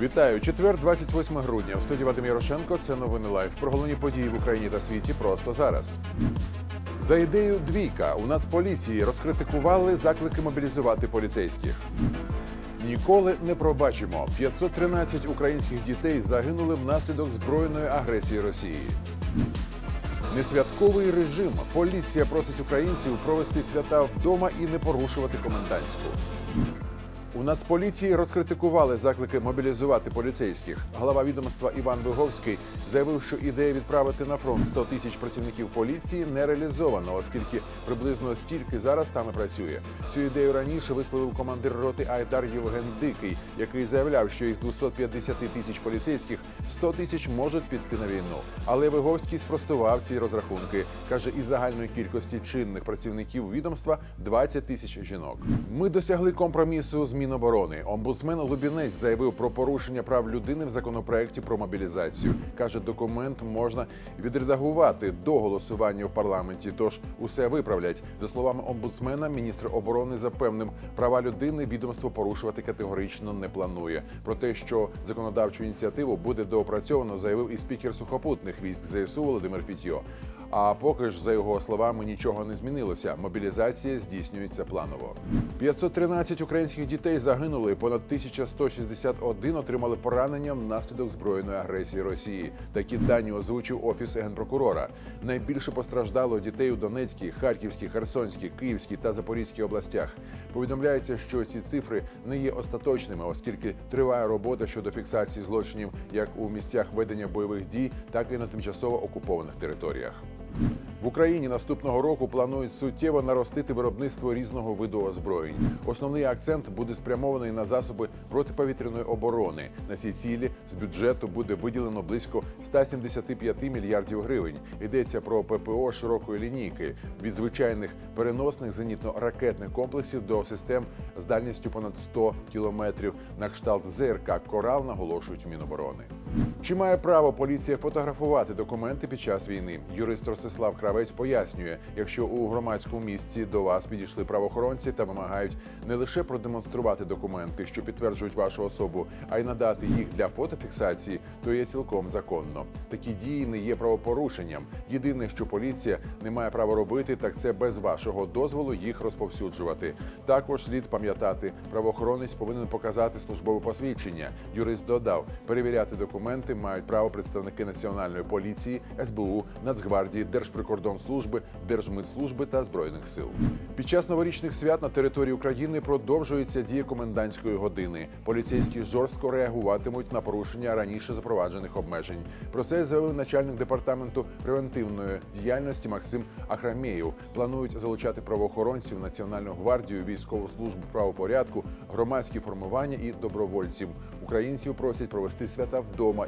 Вітаю! Четвер, 28 грудня. В студії Вадим Ярошенко. Це новини лайф. Про головні події в Україні та світі просто зараз. За ідею двійка у Нацполіції розкритикували заклики мобілізувати поліцейських. Ніколи не пробачимо. 513 українських дітей загинули внаслідок збройної агресії Росії. Несвятковий режим. Поліція просить українців провести свята вдома і не порушувати комендантську. У Нацполіції розкритикували заклики мобілізувати поліцейських. Голова відомства Іван Виговський заявив, що ідея відправити на фронт 100 тисяч працівників поліції не реалізована, оскільки приблизно стільки зараз там і працює. Цю ідею раніше висловив командир роти Айдар Євген Дикий, який заявляв, що із 250 тисяч поліцейських 100 тисяч можуть піти на війну. Але Виговський спростував ці розрахунки. каже, із загальної кількості чинних працівників відомства 20 тисяч жінок. Ми досягли компромісу з Міноборони. Омбудсмен Лубінець заявив про порушення прав людини в законопроекті про мобілізацію. каже, документ можна відредагувати до голосування в парламенті. Тож усе виправлять. За словами омбудсмена, міністр оборони запевнив, права людини відомство порушувати категорично не планує. Про те, що законодавчу ініціативу буде доопрацьовано, заявив і спікер сухопутних військ ЗСУ Володимир Фітьо. А поки ж, за його словами, нічого не змінилося. Мобілізація здійснюється планово. 513 українських дітей загинули. Понад 1161 отримали поранення внаслідок збройної агресії Росії. Такі дані озвучив офіс генпрокурора. Найбільше постраждало дітей у Донецькій, Харківській, Херсонській, Київській та Запорізькій областях. Повідомляється, що ці цифри не є остаточними, оскільки триває робота щодо фіксації злочинів як у місцях ведення бойових дій, так і на тимчасово окупованих територіях. В Україні наступного року планують суттєво наростити виробництво різного виду озброєнь. Основний акцент буде спрямований на засоби протиповітряної оборони. На ці цілі з бюджету буде виділено близько 175 мільярдів гривень. Йдеться про ППО широкої лінійки від звичайних переносних зенітно-ракетних комплексів до систем з дальністю понад 100 кілометрів на кшталт ЗРК Корал наголошують Міноборони. Чи має право поліція фотографувати документи під час війни? Юрист Ростислав Кравець пояснює, якщо у громадському місці до вас підійшли правоохоронці та вимагають не лише продемонструвати документи, що підтверджують вашу особу, а й надати їх для фотофіксації, то є цілком законно. Такі дії не є правопорушенням. Єдине, що поліція не має права робити, так це без вашого дозволу їх розповсюджувати. Також слід пам'ятати, правоохоронець повинен показати службове посвідчення. Юрист додав, перевіряти документи мають право представники національної поліції, СБУ, Нацгвардії, Держприкордонслужби, Держмитслужби та збройних сил. Під час новорічних свят на території України продовжується дія комендантської години. Поліцейські жорстко реагуватимуть на порушення раніше запроваджених обмежень. Про це заявив начальник департаменту превентивної діяльності Максим Ахрамєєв. Планують залучати правоохоронців, національну гвардію, військову службу правопорядку, громадські формування і добровольців. Українців просять провести свята вдома